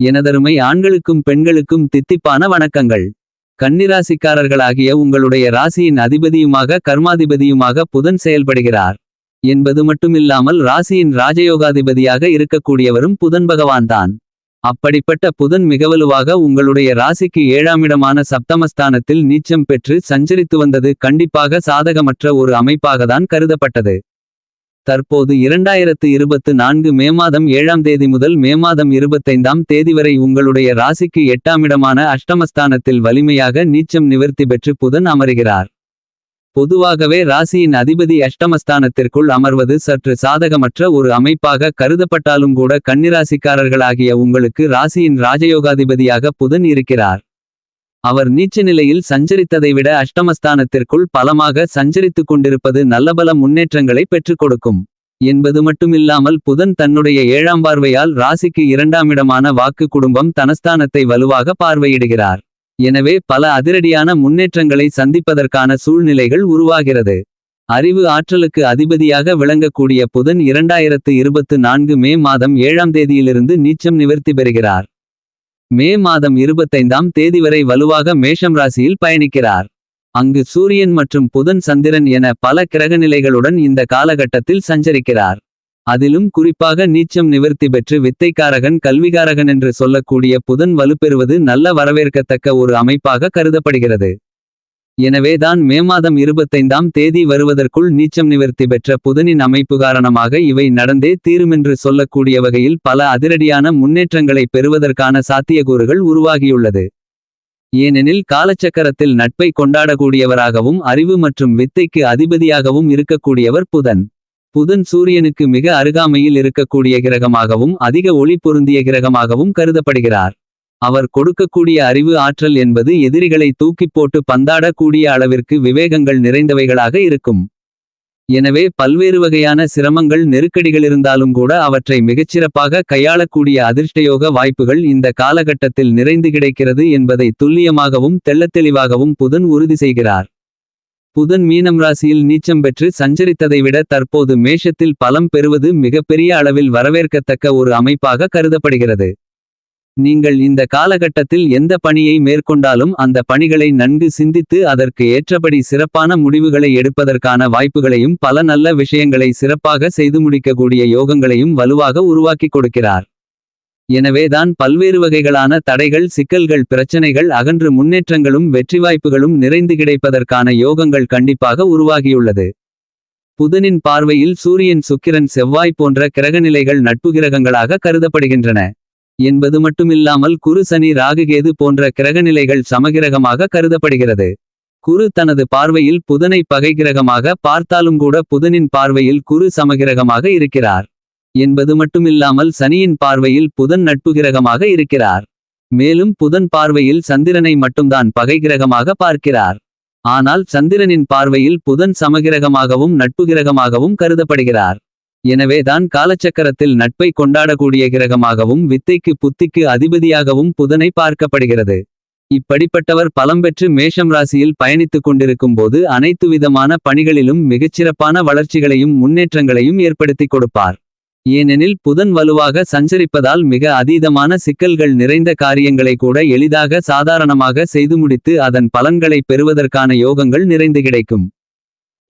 எனதருமை ஆண்களுக்கும் பெண்களுக்கும் தித்திப்பான வணக்கங்கள். கன்னிராசிக்காரர்களாகிய உங்களுடைய ராசியின் அதிபதியுமாக கர்மாதிபதியுமாக புதன் செயல்படுகிறார். என்பது மட்டுமில்லாமல் ராசியின் ராஜயோகாதிபதியாக இருக்கக்கூடியவரும் புதன் பகவான்தான். அப்படிப்பட்ட புதன் மிகவலுவாக உங்களுடைய ராசிக்கு ஏழாமிடமான சப்தமஸ்தானத்தில் நீச்சம் பெற்று சஞ்சரித்து வந்தது கண்டிப்பாக சாதகமற்ற ஒரு அமைப்பாகத்தான் கருதப்பட்டது. தற்போது இரண்டாயிரத்து இருபத்து நான்கு மே மாதம் ஏழாம் தேதி முதல் மே மாதம் இருபத்தைந்தாம் தேதி வரை உங்களுடைய ராசிக்கு எட்டாமிடமான அஷ்டமஸ்தானத்தில் வலிமையாக நீச்சம் நிவர்த்தி பெற்று புதன் அமருகிறார். பொதுவாகவே ராசியின் அதிபதி அஷ்டமஸ்தானத்திற்குள் அமர்வது சற்று சாதகமற்ற ஒரு அமைப்பாக கருதப்பட்டாலும் கூட கன்னிராசிக்காரர்களாகிய உங்களுக்கு ராசியின் ராஜயோகாதிபதியாக புதன் இருக்கிறார். அவர் நீச்ச நிலையில் சஞ்சரித்ததை விட அஷ்டமஸ்தானத்திற்குள் பலமாக சஞ்சரித்துக் கொண்டிருப்பது நல்லபல முன்னேற்றங்களை பெற்றுக் கொடுக்கும். என்பது மட்டுமில்லாமல் புதன் தன்னுடைய ஏழாம் பார்வையால் ராசிக்கு இரண்டாமிடமான வாக்கு குடும்பம் தனஸ்தானத்தை வலுவாக பார்வையிடுகிறார். எனவே பல அதிரடியான முன்னேற்றங்களை சந்திப்பதற்கான சூழ்நிலைகள் உருவாகிறது. அறிவு ஆற்றலுக்கு அதிபதியாக விளங்கக்கூடிய புதன் இரண்டாயிரத்து இருபத்து நான்கு மே மாதம் ஏழாம் தேதியிலிருந்து நீச்சம் நிவர்த்தி பெறுகிறார். மே மாதம் இருபத்தைந்தாம் தேதி வரை வலுவாக மேஷம் ராசியில் பயணிக்கிறார். அங்கு சூரியன் மற்றும் புதன் சந்திரன் என பல கிரகநிலைகளுடன் இந்த காலகட்டத்தில் சஞ்சரிக்கிறார். அதிலும் குறிப்பாக நீச்சம் நிவர்த்தி பெற்று வித்தைக்காரகன் கல்விகாரகன் என்று சொல்லக்கூடிய புதன் வலுப்பெறுவது நல்ல வரவேற்கத்தக்க ஒரு அமைப்பாக கருதப்படுகிறது. எனவேதான் மே மாதம் இருபத்தைந்தாம் தேதி வருவதற்குள் நீச்சம் நிவர்த்தி பெற்ற புதனின் அமைப்பு காரணமாக இவை நடந்தே தீருமென்று சொல்லக்கூடிய வகையில் பல அதிரடியான முன்னேற்றங்களை பெறுவதற்கான சாத்தியக்கூறுகள் உருவாகியுள்ளது. ஏனெனில் காலச்சக்கரத்தில் நட்பை கொண்டாடக்கூடியவராகவும் அறிவு மற்றும் வித்தைக்கு அதிபதியாகவும் இருக்கக்கூடியவர் புதன். புதன் சூரியனுக்கு மிக அருகாமையில் இருக்கக்கூடிய கிரகமாகவும் அதிக ஒளி பொருந்திய கிரகமாகவும் கருதப்படுகிறார். அவர் கொடுக்கக்கூடிய அறிவு ஆற்றல் என்பது எதிரிகளை தூக்கிப் போட்டு பந்தாட கூடிய அளவிற்கு விவேகங்கள் நிறைந்தவைகளாக இருக்கும். எனவே பல்வேறு வகையான சிரமங்கள் நெருக்கடிகளிருந்தாலும் கூட அவற்றை மிகச்சிறப்பாக கையாளக்கூடிய அதிர்ஷ்டயோக வாய்ப்புகள் இந்த காலகட்டத்தில் நிறைந்து கிடைக்கிறது என்பதை துல்லியமாகவும் தெள்ளத்தெளிவாகவும் புதன் உறுதி செய்கிறார். புதன் மீனம் ராசியில் நீச்சம் பெற்று சஞ்சரித்ததை விட தற்போது மேஷத்தில் பலம் பெறுவது மிகப்பெரிய அளவில் வரவேற்கத்தக்க ஒரு அமைப்பாக கருதப்படுகிறது. நீங்கள் இந்த காலகட்டத்தில் எந்த பணியை மேற்கொண்டாலும் அந்த பணிகளை நன்கு சிந்தித்து அதற்கு ஏற்றபடி சிறப்பான முடிவுகளை எடுப்பதற்கான வாய்ப்புகளையும் பல நல்ல விஷயங்களை சிறப்பாக செய்து முடிக்கக்கூடிய யோகங்களையும் வலுவாக உருவாக்கிக் கொடுக்கிறார். எனவேதான் பல்வேறு வகைகளான தடைகள் சிக்கல்கள் பிரச்சனைகள் அகன்று முன்னேற்றங்களும் வெற்றி வாய்ப்புகளும் நிறைந்து கிடைப்பதற்கான யோகங்கள் கண்டிப்பாக உருவாகியுள்ளது. புதனின் பார்வையில் சூரியன் சுக்கிரன் செவ்வாய் போன்ற கிரகநிலைகள் நட்பு கிரகங்களாக கருதப்படுகின்றன. என்பது மட்டுமில்லாமல் குரு சனி ராகுகேது போன்ற கிரகநிலைகள் சமகிரகமாக கருதப்படுகிறது. குரு தனது பார்வையில் புதனை பகைகிரகமாக பார்த்தாலும் கூட புதனின் பார்வையில் குரு சமகிரகமாக இருக்கிறார். என்பது மட்டுமில்லாமல் சனியின் பார்வையில் புதன் நட்பு கிரகமாக இருக்கிறார். மேலும் புதன் பார்வையில் சந்திரனை மட்டும்தான் பகை கிரகமாக பார்க்கிறார். ஆனால் சந்திரனின் பார்வையில் புதன் சமகிரகமாகவும் நட்பு கிரகமாகவும் கருதப்படுகிறார். எனவேதான் காலச்சக்கரத்தில் நட்பை கொண்டாடக்கூடிய கிரகமாகவும் வித்தைக்கு புத்திக்கு அதிபதியாகவும் புதனை பார்க்கப்படுகிறது. இப்படிப்பட்டவர் பலம்பெற்று மேஷம் ராசியில் பயணித்துக் கொண்டிருக்கும் போது அனைத்து விதமான பணிகளிலும் மிகச்சிறப்பான வளர்ச்சிகளையும் முன்னேற்றங்களையும் ஏற்படுத்திக் கொடுப்பார். ஏனெனில் புதன் வலுவாக சஞ்சரிப்பதால் மிக அதீதமான சிக்கல்கள் நிறைந்த காரியங்களை கூட எளிதாக சாதாரணமாக செய்து முடித்து அதன் பலன்களை பெறுவதற்கான யோகங்கள் நிறைந்து கிடைக்கும்.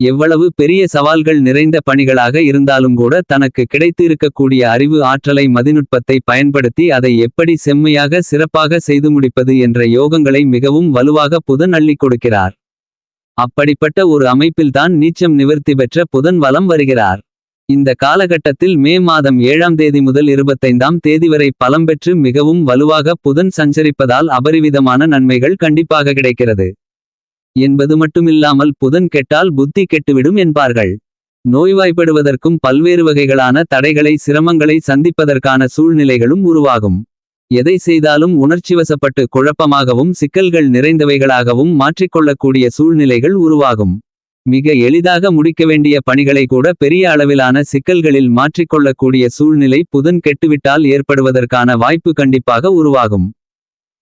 எவ்வளவு பெரிய சவால்கள் நிறைந்த பணிகளாக இருந்தாலும் கூட தனக்கு கிடைத்து இருக்கக்கூடிய அறிவு ஆற்றலை மதிநுட்பத்தை பயன்படுத்தி அதை எப்படி செம்மையாக சிறப்பாக செய்து முடிப்பது என்ற யோகங்களை மிகவும் வலுவாக புதன் அள்ளிக் கொடுக்கிறார். அப்படிப்பட்ட ஒரு அமைப்பில்தான் நீச்சம் நிவர்த்தி பெற்ற புதன் வலம் வருகிறார். இந்த காலகட்டத்தில் மே மாதம் ஏழாம் தேதி முதல் இருபத்தைந்தாம் தேதி வரை பலம் பெற்று மிகவும் வலுவாக புதன் சஞ்சரிப்பதால் அபரிவிதமான நன்மைகள் கண்டிப்பாக கிடைக்கிறது. என்பது மட்டுமில்லாமல் புதன் கெட்டால் புத்தி கெட்டுவிடும் என்பார்கள். நோய்வாய்ப்படுவதற்கும் பல்வேறு வகைகளான தடைகளை சிரமங்களை சந்திப்பதற்கான சூழ்நிலைகளும் உருவாகும். எதை செய்தாலும் உணர்ச்சிவசப்பட்டு குழப்பமாகவும் சிக்கல்கள் நிறைந்தவைகளாகவும் மாற்றிக்கொள்ளக்கூடிய சூழ்நிலைகள் உருவாகும். மிக எளிதாக முடிக்க வேண்டிய பணிகளை கூட பெரிய அளவிலான சிக்கல்களில் மாற்றிக்கொள்ளக்கூடிய சூழ்நிலை புதன் கெட்டுவிட்டால் ஏற்படுவதற்கான வாய்ப்பு கண்டிப்பாக உருவாகும்.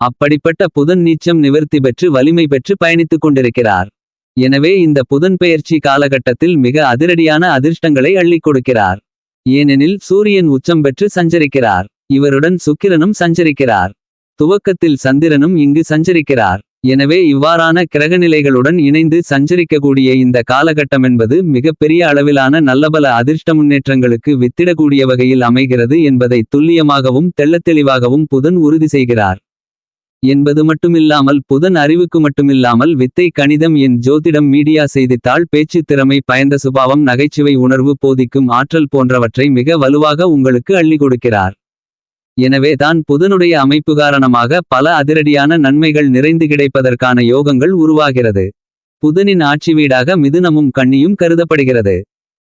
அப்படிப்பட்ட புதன் நீச்சம் நிவர்த்தி பெற்று வலிமை பெற்று பயணித்துக் கொண்டிருக்கிறார். எனவே இந்த புதன் பெயர்ச்சி காலகட்டத்தில் மிக அதிரடியான அதிர்ஷ்டங்களை அள்ளிக் கொடுக்கிறார். ஏனெனில் சூரியன் உச்சம் பெற்று சஞ்சரிக்கிறார். இவருடன் சுக்கிரனும் சஞ்சரிக்கிறார். துவக்கத்தில் சந்திரனும் இங்கு சஞ்சரிக்கிறார். எனவே இவ்வாறான கிரகநிலைகளுடன் இணைந்து சஞ்சரிக்கக்கூடிய இந்த காலகட்டமென்பது மிகப்பெரிய அளவிலான நல்லபல அதிர்ஷ்ட முன்னேற்றங்களுக்கு வித்திடக்கூடிய வகையில் அமைகிறது என்பதை துல்லியமாகவும் தெள்ளத்தெளிவாகவும் புதன் உறுதி செய்கிறார். என்பது மட்டுமில்லாமல் புதன் அறிவுக்கு மட்டுமில்லாமல் வித்தை கணிதம் என் ஜோதிடம் மீடியா செய்தித்தாள் பேச்சு திறமை பயந்த சுபாவம் நகைச்சுவை உணர்வு போதிக்கும் ஆற்றல் போன்றவற்றை மிக வலுவாக உங்களுக்கு அள்ளி கொடுக்கிறார். எனவே தான் புதனுடைய அமைப்பு காரணமாக பல அதிரடியான நன்மைகள் நிறைந்து கிடைப்பதற்கான யோகங்கள் உருவாகிறது. புதனின் ஆட்சி வீடாக மிதுனமும் கன்னியும் கருதப்படுகிறது.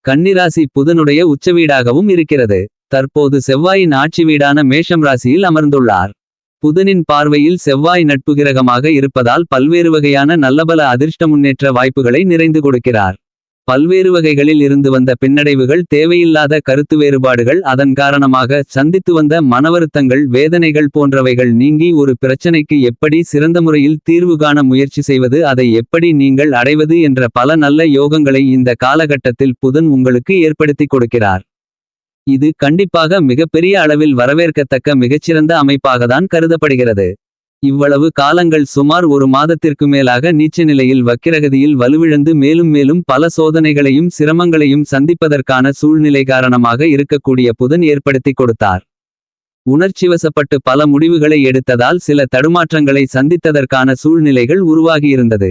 கன்னிராசி புதனுடைய உச்ச வீடாகவும் இருக்கிறது. தற்போது செவ்வாயின் ஆட்சி வீடான மேஷம் ராசியில் அமர்ந்துள்ளார். புதனின் பார்வையில் செவ்வாய் நட்பு கிரகமாக இருப்பதால் பல்வேறு வகையான நல்லபல அதிர்ஷ்ட முன்னேற்ற வாய்ப்புகளை நிறைந்து கொடுக்கிறார். பல்வேறு வகைகளில் இருந்து வந்த பின்னடைவுகள் தேவையில்லாத கருத்து வேறுபாடுகள் அதன் காரணமாக சந்தித்து வந்த மனவருத்தங்கள் வேதனைகள் போன்றவைகள் நீங்கி ஒரு பிரச்சனைக்கு எப்படி சிறந்த முறையில் தீர்வு காண முயற்சி செய்வது அதை எப்படி நீங்கள் அடைவது என்ற பல நல்ல யோகங்களை இந்த காலகட்டத்தில் புதன் உங்களுக்கு ஏற்படுத்தி கொடுக்கிறார். இது கண்டிப்பாக மிகப்பெரிய அளவில் வரவேற்கத்தக்க மிகச்சிறந்த அமைப்பாகத்தான் கருதப்படுகிறது. இவ்வளவு காலங்கள் சுமார் ஒரு மாதத்திற்கு மேலாக நீச்ச நிலையில் வக்கிரகதியில் வலுவிழந்து மேலும் மேலும் பல சோதனைகளையும் சிரமங்களையும் சந்திப்பதற்கான சூழ்நிலை காரணமாக இருக்கக்கூடிய புதன் ஏற்படுத்தி கொடுத்தார். உணர்ச்சிவசப்பட்டு பல முடிவுகளை எடுத்ததால் சில தடுமாற்றங்களை சந்தித்ததற்கான சூழ்நிலைகள் உருவாகியிருந்தது.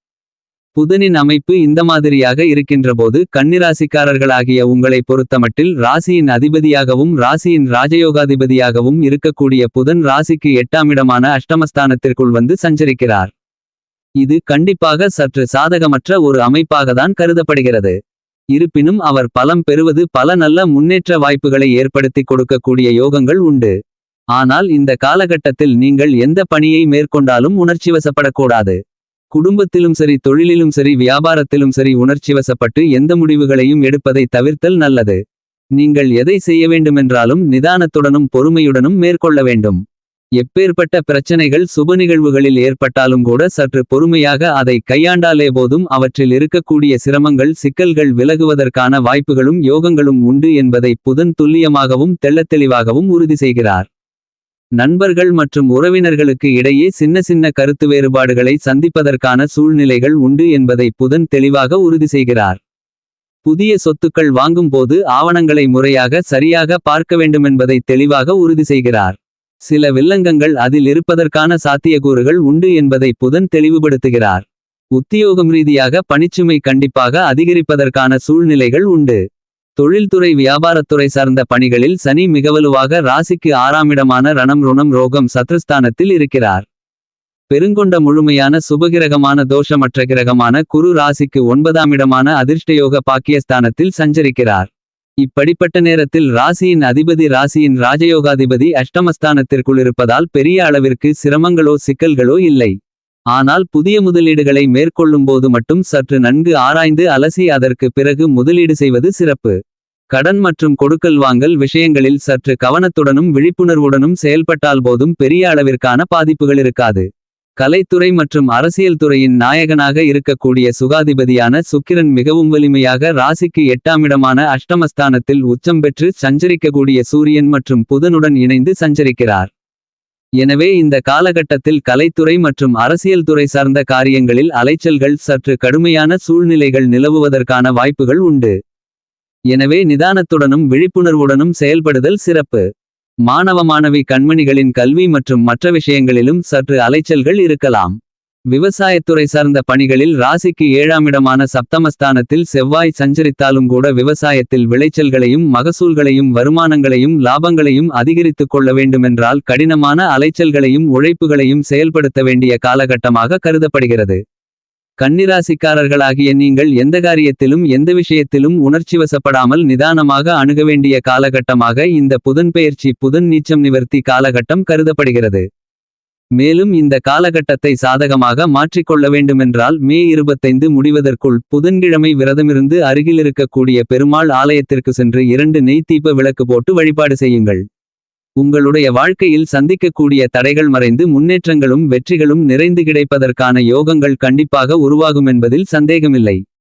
புதனின் அமைப்பு இந்த மாதிரியாக இருக்கின்றபோது கன்னிராசிக்காரர்களாகிய உங்களை பொறுத்தமட்டில் ராசியின் அதிபதியாகவும் ராசியின் ராஜயோகாதிபதியாகவும் இருக்கக்கூடிய புதன் ராசிக்கு எட்டாமிடமான அஷ்டமஸ்தானத்திற்குள் வந்து சஞ்சரிக்கிறார். இது கண்டிப்பாக சற்று சாதகமற்ற ஒரு அமைப்பாகத்தான் கருதப்படுகிறது. இருப்பினும் அவர் பலம் பெறுவது பல நல்ல முன்னேற்ற வாய்ப்புகளை ஏற்படுத்தி கொடுக்கக்கூடிய யோகங்கள் உண்டு. ஆனால் இந்த காலகட்டத்தில் நீங்கள் எந்த பணியை மேற்கொண்டாலும் உணர்ச்சிவசப்படக்கூடாது. குடும்பத்திலும் சரி தொழிலிலும் சரி வியாபாரத்திலும் சரி உணர்ச்சிவசப்பட்டு எந்த முடிவுகளையும் எடுப்பதை தவிர்த்தல் நல்லது. நீங்கள் எதை செய்ய வேண்டுமென்றாலும் நிதானத்துடனும் பொறுமையுடனும் மேற்கொள்ள வேண்டும். எப்பேற்பட்ட பிரச்சனைகள் சுப நிகழ்வுகளில் ஏற்பட்டாலும் கூட சற்று பொறுமையாக அதை கையாண்டாலே போதும் அவற்றில் இருக்கக்கூடிய சிரமங்கள் சிக்கல்கள் விலகுவதற்கான வாய்ப்புகளும் யோகங்களும் உண்டு என்பதை புதன் துல்லியமாகவும் தெள்ளத்தெளிவாகவும் உறுதி செய்கிறார். நண்பர்கள் மற்றும் உறவினர்களுக்கு இடையே சின்ன சின்ன கருத்து வேறுபாடுகளை சந்திப்பதற்கான சூழ்நிலைகள் உண்டு என்பதை புதன் தெளிவாக உறுதி செய்கிறார். புதிய சொத்துக்கள் வாங்கும்போது ஆவணங்களை முறையாக சரியாக பார்க்க வேண்டுமென்பதை தெளிவாக உறுதி செய்கிறார். சில வில்லங்கங்கள் அதில் இருப்பதற்கான சாத்தியக்கூறுகள் உண்டு என்பதை புதன் தெளிவுபடுத்துகிறார். உத்தியோகம் ரீதியாக பணிச்சுமை கண்டிப்பாக அதிகரிப்பதற்கான சூழ்நிலைகள் உண்டு. தொழில்துறை வியாபாரத்துறை சார்ந்த பணிகளில் சனி மிகவலுவாக ராசிக்கு ஆறாமிடமான ரணம் ருணம் ரோகம் சத்ருஸ்தானத்தில் இருக்கிறார். பெருங்கொண்ட முழுமையான சுபகிரகமான தோஷமற்ற கிரகமான குரு ராசிக்கு ஒன்பதாமிடமான அதிர்ஷ்டயோக பாக்கியஸ்தானத்தில் சஞ்சரிக்கிறார். இப்படிப்பட்ட நேரத்தில் ராசியின் அதிபதி ராசியின் ராஜயோகாதிபதி அஷ்டமஸ்தானத்திற்குள் இருப்பதால் பெரிய அளவிற்கு சிரமங்களோ சிக்கல்களோ இல்லை. ஆனால் புதிய முதலீடுகளை மேற்கொள்ளும்போது மட்டும் சற்று நன்கு ஆராய்ந்து அலசி அதற்கு பிறகு முதலீடு செய்வது சிறப்பு. கடன் மற்றும் கொடுக்கல் வாங்கல் விஷயங்களில் சற்று கவனத்துடனும் விழிப்புணர்வுடனும் செயல்பட்டால் போதும் பெரிய அளவிற்கான பாதிப்புகள் இருக்காது. கலைத்துறை மற்றும் அரசியல் துறையின் நாயகனாக இருக்கக்கூடிய சுகாதிபதியான சுக்கிரன் மிகவும் வலிமையாக ராசிக்கு எட்டாமிடமான அஷ்டமஸ்தானத்தில் உச்சம் பெற்று சஞ்சரிக்கக்கூடிய சூரியன் மற்றும் புதனுடன் இணைந்து சஞ்சரிக்கிறார். எனவே இந்த காலகட்டத்தில் கலைத்துறை மற்றும் அரசியல் துறை சார்ந்த காரியங்களில் அலைச்சல்கள் சற்று கடுமையான சூழ்நிலைகள் நிலவுவதற்கான வாய்ப்புகள் உண்டு. எனவே நிதானத்துடனும் விழிப்புணர்வுடனும் செயல்படுதல் சிறப்பு. மாணவ மாணவி கண்மணிகளின் கல்வி மற்றும் மற்ற விஷயங்களிலும் சற்று அலைச்சல்கள் இருக்கலாம். விவசாயத்துறை சார்ந்த பணிகளில் ராசிக்கு ஏழாமிடமான சப்தமஸ்தானத்தில் செவ்வாய் சஞ்சரித்தாலும் கூட விவசாயத்தில் விளைச்சல்களையும் மகசூல்களையும் வருமானங்களையும் லாபங்களையும் அதிகரித்துக் கொள்ள வேண்டுமென்றால் கடினமான அலைச்சல்களையும் உழைப்புகளையும் செயல்படுத்த வேண்டிய காலகட்டமாக கருதப்படுகிறது. கன்னிராசிக்காரர்களாகிய நீங்கள் எந்த காரியத்திலும் எந்த விஷயத்திலும் உணர்ச்சிவசப்படாமல் நிதானமாக அணுக வேண்டிய காலகட்டமாக இந்த புதன்பெயர்ச்சி புதன் நீச்சம் நிவர்த்தி காலகட்டம் கருதப்படுகிறது. மேலும் இந்த காலகட்டத்தை சாதகமாக மாற்றிக்கொள்ள வேண்டுமென்றால் மே இருபத்தைந்து முடிவதற்குள் புதன்கிழமை விரதமிருந்து அருகிலிருக்கக்கூடிய பெருமாள் ஆலயத்திற்கு சென்று இரண்டு நெய் தீப விளக்கு போட்டு வழிபாடு செய்யுங்கள். உங்களுடைய வாழ்க்கையில் சந்திக்கக்கூடிய தடைகள் மறைந்து முன்னேற்றங்களும் வெற்றிகளும் நிறைந்து கிடைப்பதற்கான யோகங்கள் கண்டிப்பாக உருவாகும் என்பதில் சந்தேகமில்லை.